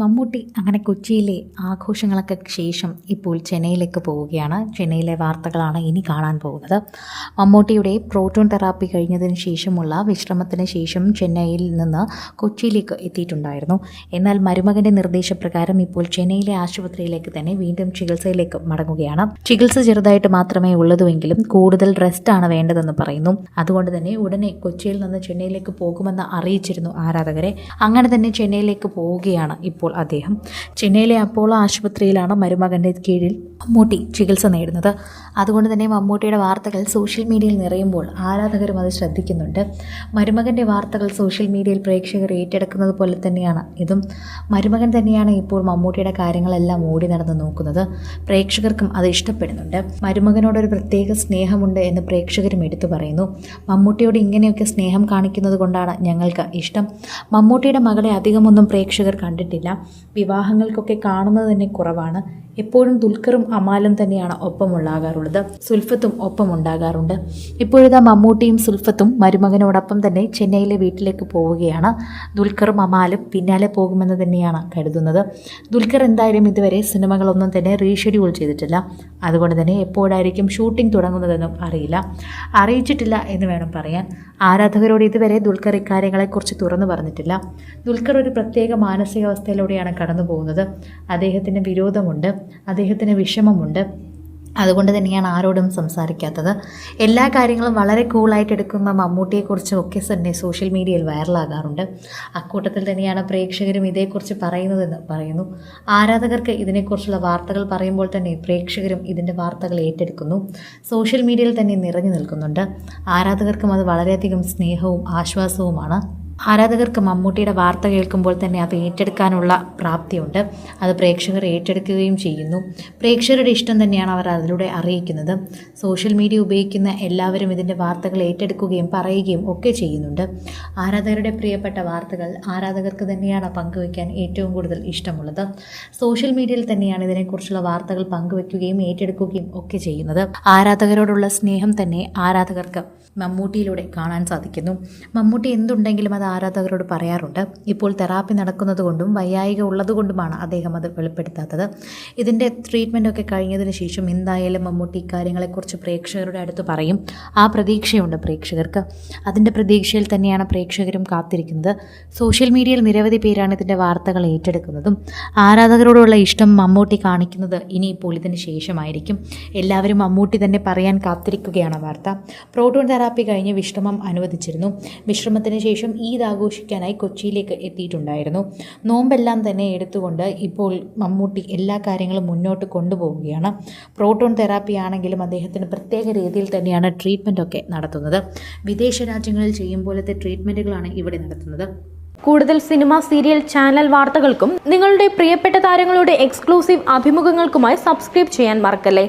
മമ്മൂട്ടി അങ്ങനെ കൊച്ചിയിലെ ആഘോഷങ്ങളൊക്കെ ശേഷം ഇപ്പോൾ ചെന്നൈയിലേക്ക് പോവുകയാണ്. ചെന്നൈയിലെ വാർത്തകളാണ് ഇനി കാണാൻ പോകുന്നത്. മമ്മൂട്ടിയുടെ പ്രോട്ടോൺ തെറാപ്പി കഴിഞ്ഞതിന് ശേഷമുള്ള വിശ്രമത്തിന് ശേഷം ചെന്നൈയിൽ നിന്ന് കൊച്ചിയിലേക്ക് എത്തിയിട്ടുണ്ടായിരുന്നു. എന്നാൽ മരുമകന്റെ നിർദ്ദേശപ്രകാരം ഇപ്പോൾ ചെന്നൈയിലെ ആശുപത്രിയിലേക്ക് തന്നെ വീണ്ടും ചികിത്സയിലേക്ക് മടങ്ങുകയാണ്. ചികിത്സ ചെറുതായിട്ട് മാത്രമേ ഉള്ളതുവെങ്കിലും കൂടുതൽ റെസ്റ്റ് ആണ് വേണ്ടതെന്ന് പറയുന്നു. അതുകൊണ്ട് തന്നെ ഉടനെ കൊച്ചിയിൽ നിന്ന് ചെന്നൈയിലേക്ക് പോകുമെന്ന് അറിയിച്ചിരുന്നു ആരാധകരെ. അങ്ങനെ തന്നെ ചെന്നൈയിലേക്ക് പോവുകയാണ് ഇപ്പോൾ അദ്ദേഹം ചെന്നൈയിലെ അപ്പോളോ ആശുപത്രിയിലാണ് മരുമകന്റെ കീഴിൽ മമ്മൂട്ടി ചികിത്സ നേടുന്നത്. അതുകൊണ്ട് തന്നെ മമ്മൂട്ടിയുടെ വാർത്തകൾ സോഷ്യൽ മീഡിയയിൽ നിറയുമ്പോൾ ആരാധകരും അത് ശ്രദ്ധിക്കുന്നുണ്ട്. മരുമകന്റെ വാർത്തകൾ സോഷ്യൽ മീഡിയയിൽ പ്രേക്ഷകർ ഏറ്റെടുക്കുന്നത് പോലെ തന്നെയാണ്. ഇതും മരുമകൻ തന്നെയാണ് ഇപ്പോൾ മമ്മൂട്ടിയുടെ കാര്യങ്ങളെല്ലാം ഓടി നടന്ന് നോക്കുന്നത്. പ്രേക്ഷകർക്കും അത് ഇഷ്ടപ്പെടുന്നുണ്ട്. മരുമകനോടൊരു പ്രത്യേക സ്നേഹമുണ്ട് എന്ന് പ്രേക്ഷകരും എടുത്തു പറയുന്നു. മമ്മൂട്ടിയോട് ഇങ്ങനെയൊക്കെ സ്നേഹം കാണിക്കുന്നത് കൊണ്ടാണ് ഞങ്ങൾക്ക് ഇഷ്ടം. മമ്മൂട്ടിയുടെ മകളെ അധികമൊന്നും പ്രേക്ഷകർ കണ്ടിട്ടില്ല. വിവാഹങ്ങൾക്കൊക്കെ കാണുന്നത് തന്നെ കുറവാണ്. എപ്പോഴും ദുൽഖറും അമാലും തന്നെയാണ് ഒപ്പമുണ്ടാകാറുള്ളത് സുൽഫത്തും ഒപ്പം ഉണ്ടാകാറുണ്ട് ഇപ്പോഴിതാ മമ്മൂട്ടിയും സുൽഫത്തും മരുമകനോടൊപ്പം തന്നെ ചെന്നൈയിലെ വീട്ടിലേക്ക് പോവുകയാണ്. ദുൽഖറും അമാലും പിന്നാലെ പോകുമെന്ന് തന്നെയാണ് കരുതുന്നത്. ദുൽഖർ എന്തായാലും ഇതുവരെ സിനിമകളൊന്നും തന്നെ റീഷെഡ്യൂൾ ചെയ്തിട്ടില്ല. അതുകൊണ്ട് തന്നെ എപ്പോഴായിരിക്കും ഷൂട്ടിംഗ് തുടങ്ങുന്നതെന്നും അറിയില്ല. അറിയിച്ചിട്ടില്ല എന്ന് വേണം പറയാൻ. ആരാധകരോട് ഇതുവരെ ദുൽഖർ ഇക്കാര്യങ്ങളെക്കുറിച്ച് തുറന്നു പറഞ്ഞിട്ടില്ല. ദുൽഖർ ഒരു പ്രത്യേക മാനസികാവസ്ഥയിലൂടെയാണ് കടന്നു പോകുന്നത്. അദ്ദേഹത്തിന് വിരോധമുണ്ട്. അദ്ദേഹത്തിന് വിഷമമുണ്ട്. അതുകൊണ്ട് തന്നെയാണ് ആരോടും സംസാരിക്കാത്തത്. എല്ലാ കാര്യങ്ങളും വളരെ കൂളായിട്ട് എടുക്കുന്ന മമ്മൂട്ടിയെക്കുറിച്ചും ഒക്കെ തന്നെ സോഷ്യൽ മീഡിയയിൽ വൈറലാകാറുണ്ട് അക്കൂട്ടത്തിൽ തന്നെയാണ് പ്രേക്ഷകരും ഇതേക്കുറിച്ച് പറയുന്നതെന്ന് പറയുന്നു. ആരാധകർക്ക് ഇതിനെക്കുറിച്ചുള്ള വാർത്തകൾ പറയുമ്പോൾ തന്നെ പ്രേക്ഷകരും ഇതിന്റെ വാർത്തകൾ ഏറ്റെടുക്കുന്നു. സോഷ്യൽ മീഡിയയിൽ തന്നെ നിറഞ്ഞു നിൽക്കുന്നുണ്ട്. ആരാധകർക്കും അത് വളരെയധികം സ്നേഹവും ആശ്വാസവുമാണ്. ആരാധകർക്ക് മമ്മൂട്ടിയുടെ വാർത്ത കേൾക്കുമ്പോൾ തന്നെ അത് ഏറ്റെടുക്കാനുള്ള പ്രാപ്തിയുണ്ട്. അത് പ്രേക്ഷകർ ഏറ്റെടുക്കുകയും ചെയ്യുന്നു. പ്രേക്ഷകരുടെ ഇഷ്ടം തന്നെയാണ് അവർ അതിലൂടെ അറിയിക്കുന്നത്. സോഷ്യൽ മീഡിയ ഉപയോഗിക്കുന്ന എല്ലാവരും ഇതിന്റെ വാർത്തകൾ ഏറ്റെടുക്കുകയും പറയുകയും ഒക്കെ ചെയ്യുന്നുണ്ട്. ആരാധകരുടെ പ്രിയപ്പെട്ട വാർത്തകൾ ആരാധകർക്ക് തന്നെയാണ് പങ്കുവയ്ക്കാൻ ഏറ്റവും കൂടുതൽ ഇഷ്ടമുള്ളത്. സോഷ്യൽ മീഡിയയിൽ തന്നെയാണ് ഇതിനെക്കുറിച്ചുള്ള വാർത്തകൾ പങ്കുവയ്ക്കുകയും ഏറ്റെടുക്കുകയും ഒക്കെ ചെയ്യുന്നത്. ആരാധകരോടുള്ള സ്നേഹം തന്നെ ആരാധകർക്ക് മമ്മൂട്ടിയിലൂടെ കാണാൻ സാധിക്കുന്നു. മമ്മൂട്ടി എന്തുണ്ടെങ്കിലും അത് ആരാധകരോട് പറയാറുണ്ട്. ഇപ്പോൾ തെറാപ്പി നടക്കുന്നത് കൊണ്ടും വൈയായിക ഉള്ളതുകൊണ്ടുമാണ് അദ്ദേഹം അത് വെളിപ്പെടുത്താത്തത്. ഇതിന്റെ ട്രീറ്റ്മെന്റൊക്കെ കഴിഞ്ഞതിന് ശേഷം എന്തായാലും മമ്മൂട്ടി ഇക്കാര്യങ്ങളെക്കുറിച്ച് പ്രേക്ഷകരുടെ അടുത്ത് പറയും. ആ പ്രതീക്ഷയുണ്ട് പ്രേക്ഷകർക്ക്. അതിന്റെ പ്രതീക്ഷയിൽ തന്നെയാണ് പ്രേക്ഷകരും കാത്തിരിക്കുന്നത്. സോഷ്യൽ മീഡിയയിൽ നിരവധി പേരാണ് ഇതിന്റെ വാർത്തകൾ ഏറ്റെടുക്കുന്നതും. ആരാധകരോടുള്ള ഇഷ്ടം മമ്മൂട്ടി കാണിക്കുന്നത് ഇനിയിപ്പോൾ ഇതിന് ശേഷമായിരിക്കും. എല്ലാവരും മമ്മൂട്ടി തന്നെ പറയാൻ കാത്തിരിക്കുകയാണ് വാർത്ത. പ്രോട്ടോൺ തെറാപ്പി കഴിഞ്ഞ് വിശ്രമം അനുവദിച്ചിരുന്നു. വിശ്രമത്തിന് ശേഷം ഈദ് ആഘോഷിക്കാനായി കൊച്ചിയിലേക്ക് എത്തിയിട്ടുണ്ടായിരുന്നു. നോമ്പെല്ലാം തന്നെ എടുത്തുകൊണ്ട് ഇപ്പോൾ മമ്മൂട്ടി എല്ലാ കാര്യങ്ങളും മുന്നോട്ട് കൊണ്ടുപോവുകയാണ്. പ്രോട്ടോൺ തെറാപ്പി ആണെങ്കിലും അദ്ദേഹത്തിന് പ്രത്യേക രീതിയിൽ തന്നെയാണ് ട്രീറ്റ്മെന്റൊക്കെ നടത്തുന്നത്. വിദേശ രാജ്യങ്ങളിൽ ചെയ്യും പോലത്തെ ട്രീറ്റ്മെന്റുകളാണ് ഇവിടെ നടത്തുന്നത്. കൂടുതൽ സിനിമ സീരിയൽ ചാനൽ വാർത്തകൾക്കും നിങ്ങളുടെ പ്രിയപ്പെട്ട താരങ്ങളുടെ എക്സ്ക്ലൂസീവ് അഭിമുഖങ്ങൾക്കുമായി സബ്സ്ക്രൈബ് ചെയ്യാൻ മറക്കല്ലേ?